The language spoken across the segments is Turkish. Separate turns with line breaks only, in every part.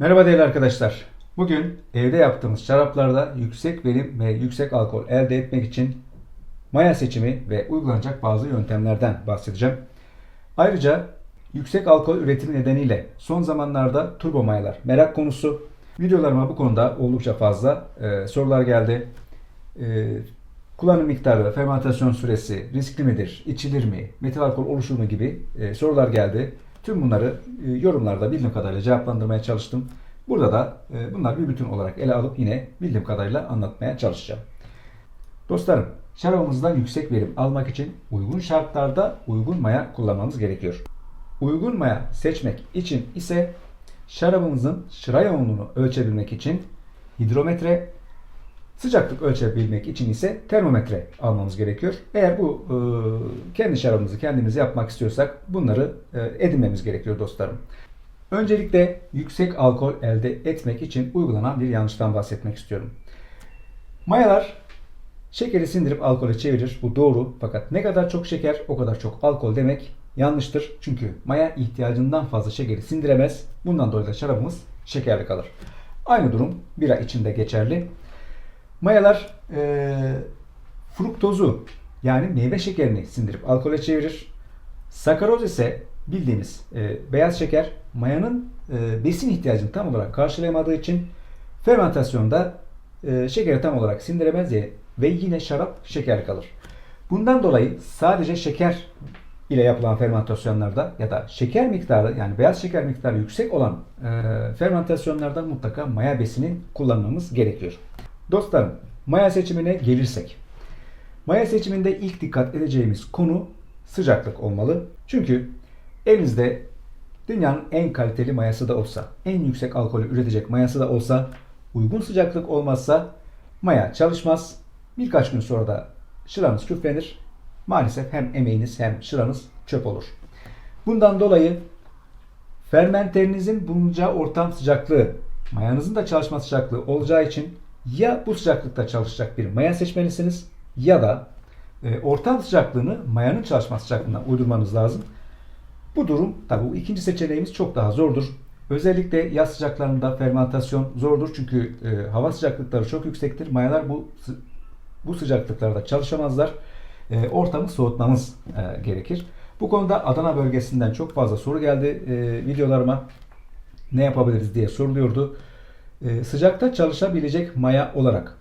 Merhaba değerli arkadaşlar. Bugün evde yaptığımız şaraplarda yüksek verim ve yüksek alkol elde etmek için maya seçimi ve uygulanacak bazı yöntemlerden bahsedeceğim. Ayrıca yüksek alkol üretimi nedeniyle son zamanlarda turbo mayalar merak konusu. Videolarıma bu konuda oldukça fazla e, sorular geldi. E, kullanım miktarı, fermentasyon süresi, riskli midir, içilir mi, metil alkol oluşur mu gibi e, sorular geldi. Tüm bunları e, yorumlarda bildiğim kadarıyla cevaplandırmaya çalıştım. Burada da e, bunlar bir bütün olarak ele alıp yine bildiğim kadarıyla anlatmaya çalışacağım. Dostlarım, şarabımızdan yüksek verim almak için uygun şartlarda uygun maya kullanmamız gerekiyor. Uygun maya seçmek için ise şarabımızın şıra yoğunluğunu ölçebilmek için hidrometre, sıcaklık ölçebilmek için ise termometre almamız gerekiyor. Eğer bu e, kendi şarabımızı kendimiz yapmak istiyorsak bunları e, edinmemiz gerekiyor dostlarım. Öncelikle yüksek alkol elde etmek için uygulanan bir yanlıştan bahsetmek istiyorum. Mayalar şekeri sindirip alkole çevirir. Bu doğru. Fakat ne kadar çok şeker o kadar çok alkol demek yanlıştır. Çünkü maya ihtiyacından fazla şekeri sindiremez. Bundan dolayı da şarabımız şekerli kalır. Aynı durum bira için de geçerli. Mayalar e, fruktozu yani meyve şekerini sindirip alkole çevirir. Sakaroz ise bildiğimiz e, beyaz şeker mayanın e, besin ihtiyacını tam olarak karşılayamadığı için fermentasyonda e, şekeri tam olarak sindiremez diye ve yine şarap şekerli kalır. Bundan dolayı sadece şeker ile yapılan fermentasyonlarda ya da şeker miktarı yani beyaz şeker miktarı yüksek olan e, fermentasyonlarda mutlaka maya besini kullanmamız gerekiyor. Dostlarım maya seçimine gelirsek. Maya seçiminde ilk dikkat edeceğimiz konu sıcaklık olmalı. Çünkü elinizde dünyanın en kaliteli mayası da olsa, en yüksek alkolü üretecek mayası da olsa, uygun sıcaklık olmazsa maya çalışmaz. Birkaç gün sonra da şıranız küflenir. Maalesef hem emeğiniz hem şıranız çöp olur. Bundan dolayı fermenterinizin bulunacağı ortam sıcaklığı, mayanızın da çalışma sıcaklığı olacağı için ya bu sıcaklıkta çalışacak bir maya seçmelisiniz ya da e, ortam sıcaklığını mayanın çalışma sıcaklığına uydurmanız lazım. Bu durum tabi bu ikinci seçeneğimiz çok daha zordur. Özellikle yaz sıcaklarında fermentasyon zordur çünkü e, hava sıcaklıkları çok yüksektir. Mayalar bu bu sıcaklıklarda çalışamazlar. E, ortamı soğutmamız e, gerekir. Bu konuda Adana bölgesinden çok fazla soru geldi e, videolarıma. Ne yapabiliriz diye soruluyordu. E, sıcakta çalışabilecek maya olarak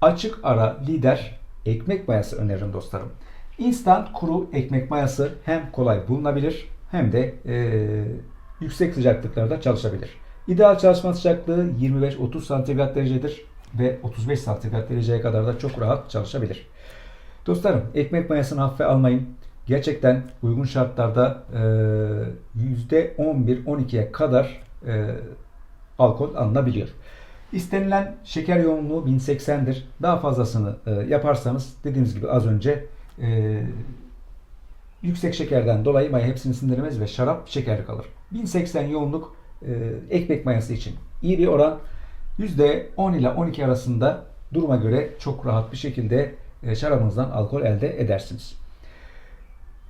açık ara lider ekmek mayası öneririm dostlarım. Instant kuru ekmek mayası hem kolay bulunabilir hem de e, yüksek sıcaklıklarda çalışabilir. İdeal çalışma sıcaklığı 25-30 santigrat derecedir ve 35 santigrat dereceye kadar da çok rahat çalışabilir. Dostlarım ekmek mayasını hafife almayın. Gerçekten uygun şartlarda e, %11-12'ye kadar e, alkol alınabiliyor. İstenilen şeker yoğunluğu 1080'dir. Daha fazlasını e, yaparsanız dediğimiz gibi az önce e, yüksek şekerden dolayı maya hepsini sindiremez ve şarap şekerli kalır. 1080 yoğunluk e, ekmek mayası için iyi bir oran. %10 ile 12 arasında duruma göre çok rahat bir şekilde e, şarabınızdan alkol elde edersiniz.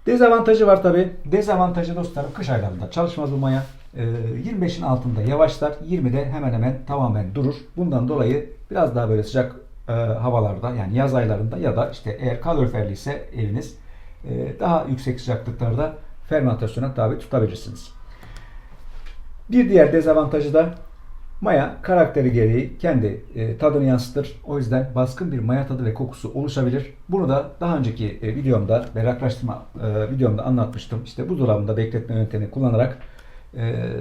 Dezavantajı var tabi. Dezavantajı dostlarım kış aylarında çalışmaz bu maya. 25'in altında yavaşlar. 20'de hemen hemen tamamen durur. Bundan dolayı biraz daha böyle sıcak e, havalarda yani yaz aylarında ya da işte eğer kaloriferli ise eviniz e, daha yüksek sıcaklıklarda fermentasyona tabi tutabilirsiniz. Bir diğer dezavantajı da maya karakteri gereği kendi e, tadını yansıtır. O yüzden baskın bir maya tadı ve kokusu oluşabilir. Bunu da daha önceki e, videomda berraklaştırma e, videomda anlatmıştım. İşte buzdolabında bekletme yöntemi kullanarak e,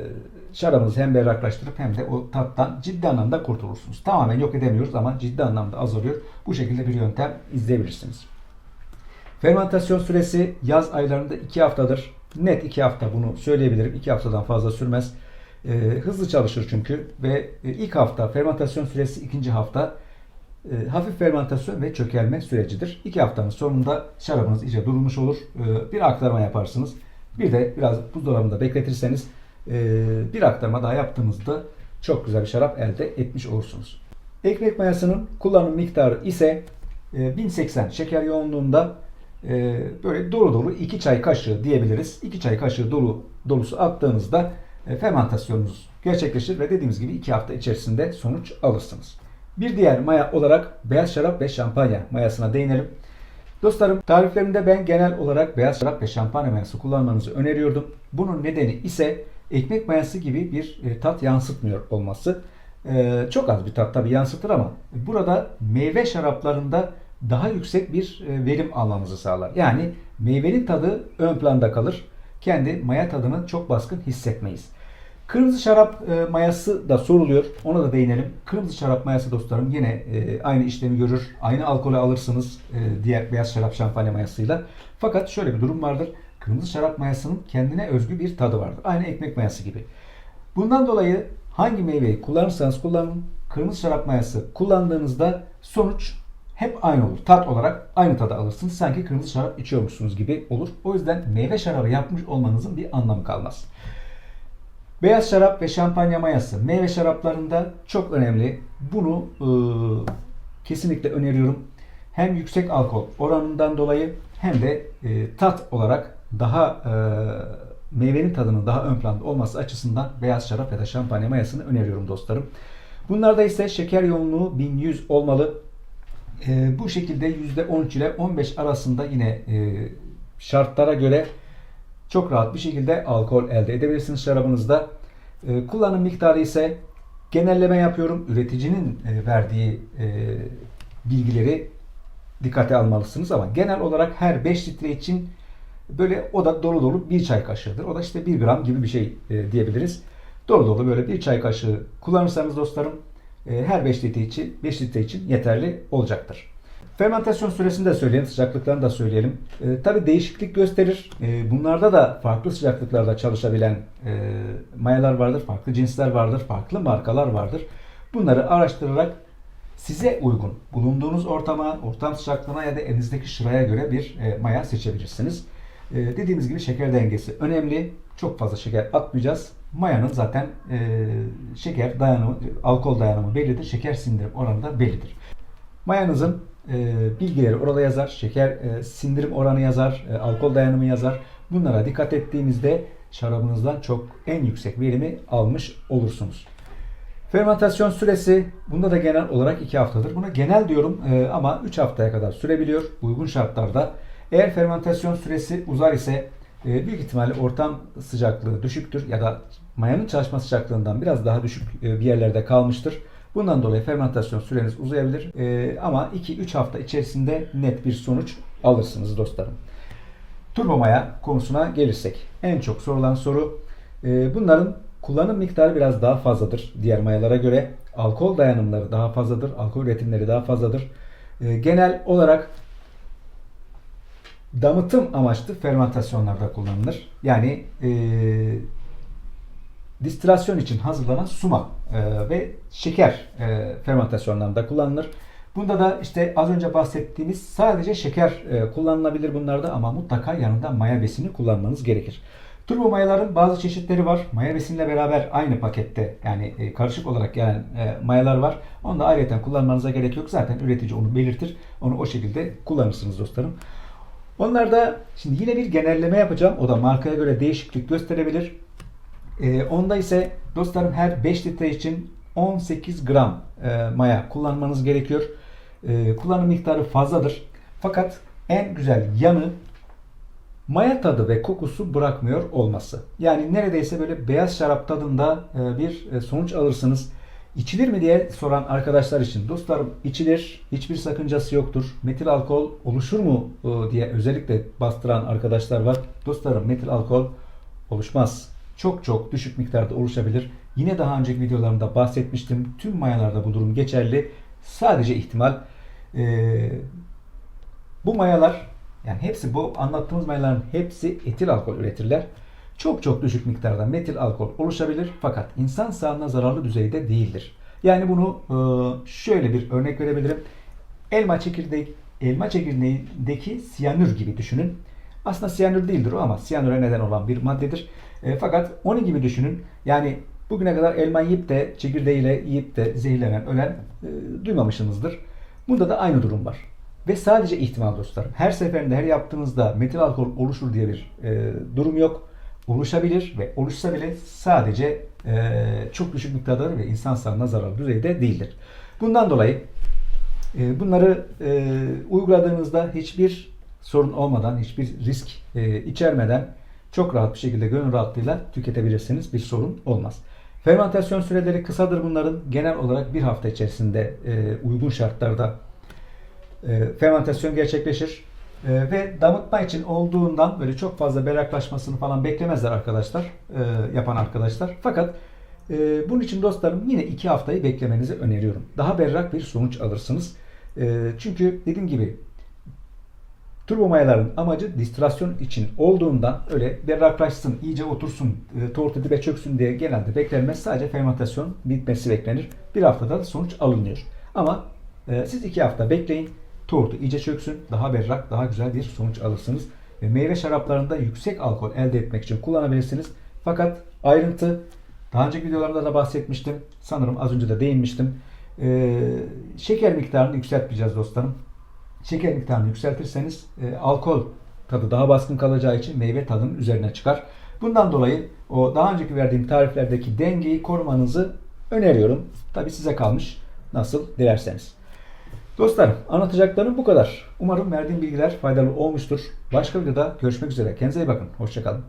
şarabınızı hem berraklaştırıp hem de o tattan ciddi anlamda kurtulursunuz. Tamamen yok edemiyoruz ama ciddi anlamda azalıyor. Bu şekilde bir yöntem izleyebilirsiniz. Fermentasyon süresi yaz aylarında 2 haftadır. Net 2 hafta bunu söyleyebilirim. 2 haftadan fazla sürmez. E, hızlı çalışır çünkü ve e, ilk hafta fermentasyon süresi ikinci hafta e, hafif fermentasyon ve çökelme sürecidir. 2 haftanın sonunda şarabınız iyice durulmuş olur. E, bir aktarma yaparsınız. Bir de biraz buzdolabında bekletirseniz bir aktarma daha yaptığınızda çok güzel bir şarap elde etmiş olursunuz. Ekmek mayasının kullanım miktarı ise e, 1080 şeker yoğunluğunda e, böyle dolu dolu 2 çay kaşığı diyebiliriz. 2 çay kaşığı dolu dolusu attığınızda e, fermentasyonunuz gerçekleşir ve dediğimiz gibi 2 hafta içerisinde sonuç alırsınız. Bir diğer maya olarak beyaz şarap ve şampanya mayasına değinelim. Dostlarım tariflerimde ben genel olarak beyaz şarap ve şampanya mayası kullanmanızı öneriyordum. Bunun nedeni ise ekmek mayası gibi bir e, tat yansıtmıyor olması. E, çok az bir tat tabi yansıtır ama burada meyve şaraplarında daha yüksek bir e, verim almamızı sağlar. Yani meyvenin tadı ön planda kalır. Kendi maya tadını çok baskın hissetmeyiz. Kırmızı şarap mayası da soruluyor. Ona da değinelim. Kırmızı şarap mayası dostlarım yine aynı işlemi görür. Aynı alkolü alırsınız diğer beyaz şarap şampanya mayasıyla. Fakat şöyle bir durum vardır. Kırmızı şarap mayasının kendine özgü bir tadı vardır. Aynı ekmek mayası gibi. Bundan dolayı hangi meyveyi kullanırsanız kullanın kırmızı şarap mayası kullandığınızda sonuç hep aynı olur. Tat olarak aynı tadı alırsınız. Sanki kırmızı şarap içiyormuşsunuz gibi olur. O yüzden meyve şarabı yapmış olmanızın bir anlamı kalmaz. Beyaz şarap ve şampanya mayası meyve şaraplarında çok önemli. Bunu e, kesinlikle öneriyorum. Hem yüksek alkol oranından dolayı hem de e, tat olarak daha e, meyvenin tadının daha ön planda olması açısından beyaz şarap ya da şampanya mayasını öneriyorum dostlarım. Bunlarda ise şeker yoğunluğu 1100 olmalı. E, bu şekilde %13 ile 15 arasında yine e, şartlara göre çok rahat bir şekilde alkol elde edebilirsiniz şarabınızda. E, kullanım miktarı ise genelleme yapıyorum. Üreticinin e, verdiği e, bilgileri dikkate almalısınız ama genel olarak her 5 litre için böyle o da dolu dolu bir çay kaşığıdır. O da işte 1 gram gibi bir şey e, diyebiliriz. Dolu dolu böyle bir çay kaşığı kullanırsanız dostlarım e, her 5 litre için 5 litre için yeterli olacaktır. Fermentasyon süresini de söyleyelim, sıcaklıklarını da söyleyelim. E, Tabi değişiklik gösterir. E, bunlarda da farklı sıcaklıklarda çalışabilen e, mayalar vardır, farklı cinsler vardır, farklı markalar vardır. Bunları araştırarak size uygun, bulunduğunuz ortama, ortam sıcaklığına ya da elinizdeki şıraya göre bir e, maya seçebilirsiniz. E, dediğimiz gibi şeker dengesi önemli. Çok fazla şeker atmayacağız. Mayanın zaten e, şeker dayanımı, alkol dayanımı bellidir. Şeker sindirim oranı da bellidir. Mayanızın e, bilgileri orada yazar. Şeker e, sindirim oranı yazar. E, alkol dayanımı yazar. Bunlara dikkat ettiğimizde şarabınızdan çok en yüksek verimi almış olursunuz. Fermentasyon süresi bunda da genel olarak 2 haftadır. Buna genel diyorum e, ama 3 haftaya kadar sürebiliyor uygun şartlarda. Eğer fermentasyon süresi uzar ise e, büyük ihtimalle ortam sıcaklığı düşüktür ya da mayanın çalışma sıcaklığından biraz daha düşük e, bir yerlerde kalmıştır. Bundan dolayı fermentasyon süreniz uzayabilir E, ama 2-3 hafta içerisinde net bir sonuç alırsınız dostlarım. Turbo maya konusuna gelirsek en çok sorulan soru bunların kullanım miktarı biraz daha fazladır diğer mayalara göre. Alkol dayanımları daha fazladır, alkol üretimleri daha fazladır. Genel olarak damıtım amaçlı fermentasyonlarda kullanılır. Yani e, distilasyon için hazırlanan suma e, ve şeker e, fermentasyonlarında kullanılır. Bunda da işte az önce bahsettiğimiz sadece şeker e, kullanılabilir bunlarda ama mutlaka yanında maya besini kullanmanız gerekir. Turbo mayaların bazı çeşitleri var. Maya besinle beraber aynı pakette yani e, karışık olarak gelen e, mayalar var. Onu da ayrıca kullanmanıza gerek yok. Zaten üretici onu belirtir. Onu o şekilde kullanırsınız dostlarım. Onlarda şimdi yine bir genelleme yapacağım. O da markaya göre değişiklik gösterebilir. E, onda ise dostlarım her 5 litre için 18 gram e, maya kullanmanız gerekiyor. E, kullanım miktarı fazladır. Fakat en güzel yanı maya tadı ve kokusu bırakmıyor olması. Yani neredeyse böyle beyaz şarap tadında e, bir e, sonuç alırsınız. İçilir mi diye soran arkadaşlar için dostlarım içilir. Hiçbir sakıncası yoktur. Metil alkol oluşur mu e, diye özellikle bastıran arkadaşlar var. Dostlarım metil alkol oluşmaz. Çok çok düşük miktarda oluşabilir. Yine daha önceki videolarımda bahsetmiştim. Tüm mayalarda bu durum geçerli. Sadece ihtimal e, bu mayalar yani hepsi bu anlattığımız mayaların hepsi etil alkol üretirler. Çok çok düşük miktarda metil alkol oluşabilir fakat insan sağlığına zararlı düzeyde değildir. Yani bunu e, şöyle bir örnek verebilirim. Elma çekirdeği, elma çekirdeğindeki siyanür gibi düşünün. Aslında siyanür değildir o ama siyanüre neden olan bir maddedir. E, fakat onun gibi düşünün. Yani bugüne kadar elma yiyip de çekirdeğiyle yiyip de zehirlenen, ölen e, duymamışsınızdır. Bunda da aynı durum var. Ve sadece ihtimal dostlarım. Her seferinde her yaptığınızda metil alkol oluşur diye bir e, durum yok. Oluşabilir ve oluşsa bile sadece e, çok düşük miktarda ve insan sağlığına zararlı düzeyde değildir. Bundan dolayı e, bunları e, uyguladığınızda hiçbir sorun olmadan, hiçbir risk e, içermeden çok rahat bir şekilde gönül rahatlığıyla tüketebilirsiniz. Bir sorun olmaz. Fermentasyon süreleri kısadır bunların. Genel olarak bir hafta içerisinde e, uygun şartlarda e, fermentasyon gerçekleşir. E, ve damıtma için olduğundan böyle çok fazla berraklaşmasını falan beklemezler arkadaşlar, e, yapan arkadaşlar. Fakat e, bunun için dostlarım yine iki haftayı beklemenizi öneriyorum. Daha berrak bir sonuç alırsınız. E, çünkü dediğim gibi turbo mayaların amacı distilasyon için olduğundan öyle berraklaşsın, iyice otursun, e, tortu dibe çöksün diye genelde beklenmez. Sadece fermentasyon bitmesi beklenir. Bir haftada da sonuç alınıyor. Ama e, siz iki hafta bekleyin. Tortu iyice çöksün. Daha berrak, daha güzel bir sonuç alırsınız. Ve meyve şaraplarında yüksek alkol elde etmek için kullanabilirsiniz. Fakat ayrıntı daha önceki videolarımda da bahsetmiştim. Sanırım az önce de değinmiştim. E, şeker miktarını yükseltmeyeceğiz dostlarım. Şeker miktarını yükseltirseniz e, alkol tadı daha baskın kalacağı için meyve tadının üzerine çıkar. Bundan dolayı o daha önceki verdiğim tariflerdeki dengeyi korumanızı öneriyorum. Tabi size kalmış nasıl dilerseniz. Dostlarım anlatacaklarım bu kadar. Umarım verdiğim bilgiler faydalı olmuştur. Başka videoda görüşmek üzere. Kendinize iyi bakın. Hoşçakalın.